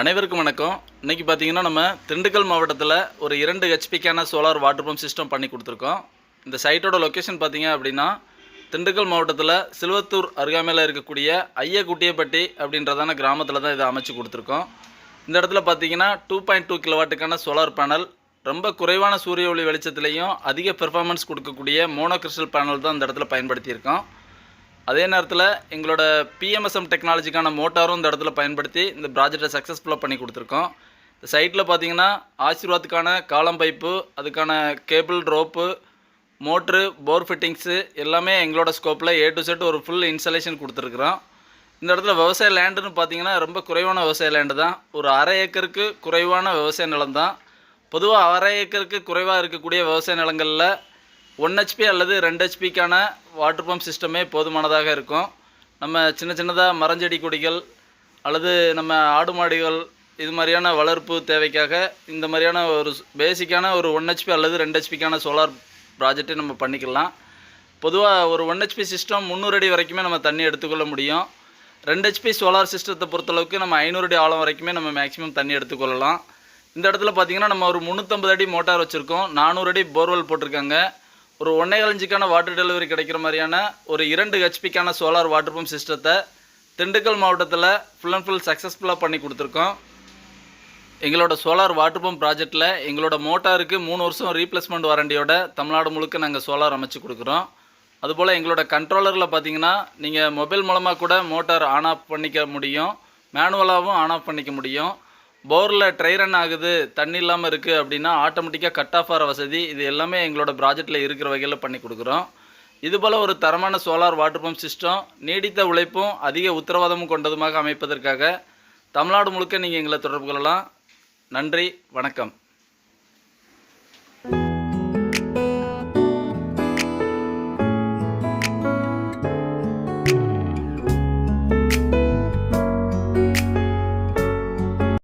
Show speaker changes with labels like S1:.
S1: அனைவருக்கும் வணக்கம். இன்னைக்கு பார்த்தீங்கன்னா நம்ம திண்டுக்கல் மாவட்டத்தில் ஒரு இரண்டு ஹெச்பிக்கான சோலார் வாட்டர் பம்ப் சிஸ்டம் பண்ணி கொடுத்துருக்கோம். இந்த சைட்டோட லொக்கேஷன் பார்த்தீங்க அப்படின்னா திண்டுக்கல் மாவட்டத்தில் சிலுவத்தூர் அருகாமையில் இருக்கக்கூடிய ஐயக்குட்டியப்பட்டி அப்படின்றதான கிராமத்தில் தான் இதை அமைச்சு கொடுத்துருக்கோம். இந்த இடத்துல பார்த்தீங்கன்னா டூ பாயிண்ட் டூ கிலோவாட்டுக்கான சோலார் பேனல் ரொம்ப குறைவான சூரிய ஒளி வெளிச்சத்துலேயும் அதிக பெர்ஃபார்மன்ஸ் கொடுக்கக்கூடிய மோனோ கிறிஸ்டல் பேனல் தான் இந்த இடத்துல பயன்படுத்தியிருக்கோம். அதே நேரத்தில் எங்களோட பிஎம்எஸ்எம் டெக்னாலஜிக்கான மோட்டாரும் இந்த இடத்துல பயன்படுத்தி இந்த ப்ராஜெக்டை சக்ஸஸ்ஃபுல்லாக பண்ணி கொடுத்துருக்கோம். இந்த சைட்டில் பார்த்தீங்கன்னா ஆசீர்வாத்துக்கான காலம் பைப்பு அதுக்கான cable rope motor bore fittings எல்லாமே எங்களோட ஸ்கோப்பில் ஏ டு செட் ஒரு ஃபுல் இன்ஸ்டலேஷன் கொடுத்துருக்குறோம். இந்த இடத்துல விவசாய லேண்டுன்னு பார்த்தீங்கன்னா ரொம்ப குறைவான விவசாய லேண்டு தான். ஒரு அரை ஏக்கருக்கு குறைவான விவசாய நிலம் தான். பொதுவாக அரை ஏக்கருக்கு குறைவாக இருக்கக்கூடிய விவசாய நிலங்களில் ஒன் ஹெச்பி அல்லது ரெண்டு ஹெச்பிக்கான வாட்டர் பம்ப் சிஸ்டமே போதுமானதாக இருக்கும். நம்ம சின்ன சின்னதாக மரஞ்செடி கொடிகள் அல்லது நம்ம ஆடு மாடுகள் இது மாதிரியான வளர்ப்பு தேவைக்காக இந்த மாதிரியான ஒரு பேசிக்கான ஒரு ஒன் ஹெச்பி அல்லது ரெண்டு ஹெச்பிக்கான சோலார் ப்ராஜெக்ட்டை நம்ம பண்ணிக்கலாம். பொதுவாக ஒரு ஒன் ஹெச்பி சிஸ்டம் முந்நூறு அடி வரைக்குமே நம்ம தண்ணி எடுத்துக்கொள்ள முடியும். ரெண்டு ஹெச்பி சோலார் சிஸ்டத்தை பொறுத்தளவுக்கு நம்ம ஐநூறு அடி ஆழம் வரைக்குமே நம்ம மேக்ஸிமம் தண்ணி எடுத்துக்கொள்ளலாம். இந்த இடத்துல பார்த்தீங்கன்னா நம்ம ஒரு முந்நூற்றம்பது அடி மோட்டார் வச்சுருக்கோம். நானூறு அடி போர்வெல் போட்டிருக்காங்க. ஒரு ஒன்றே இன்ச்சுக்கான வாட்டர் டெலிவரி கிடைக்கிற மாதிரியான ஒரு இரண்டு ஹெச்பிக்கான சோலார் வாட்டர் பம்ப் சிஸ்டத்தை திண்டுக்கல் மாவட்டத்தில் ஃபுல் அண்ட் ஃபுல் சக்ஸஸ்ஃபுல்லாக பண்ணி கொடுத்துருக்கோம். எங்களோட சோலார் வாட்டர் பம்ப் ப்ராஜெக்ட்டில் எங்களோட மோட்டாருக்கு மூணு வருஷம் ரீப்ளேஸ்மெண்ட் வாரண்டியோட தமிழ்நாடு முழுக்க நாங்கள் சோலார் அமைச்சு கொடுக்குறோம். அதுபோல் எங்களோட கண்ட்ரோலரில் பார்த்தீங்கன்னா நீங்கள் மொபைல் மூலமாக கூட மோட்டார் ஆன் ஆஃப் பண்ணிக்க முடியும். மேனுவலாகவும் ஆன் ஆஃப் பண்ணிக்க முடியும். போரில் ட்ரை ரன் ஆகுது தண்ணி இல்லாமல் இருக்குது அப்படின்னா ஆட்டோமேட்டிக்காக கட் ஆஃப் ஆகிற வசதி. இது எல்லாமே எங்களோட ப்ராஜெக்ட்டில் இருக்கிற வகையில் பண்ணி கொடுக்குறோம். இதுபோல் ஒரு தரமான சோலார் வாட்டர் பம்ப் சிஸ்டம் நீடித்த உழைப்பும் அதிக உத்தரவாதமும் கொண்டதுமாக அமைப்பதற்காக தமிழ்நாடு முழுக்க நீங்கள் எங்களை தொடர்பு கொள்ளலாம். நன்றி வணக்கம்.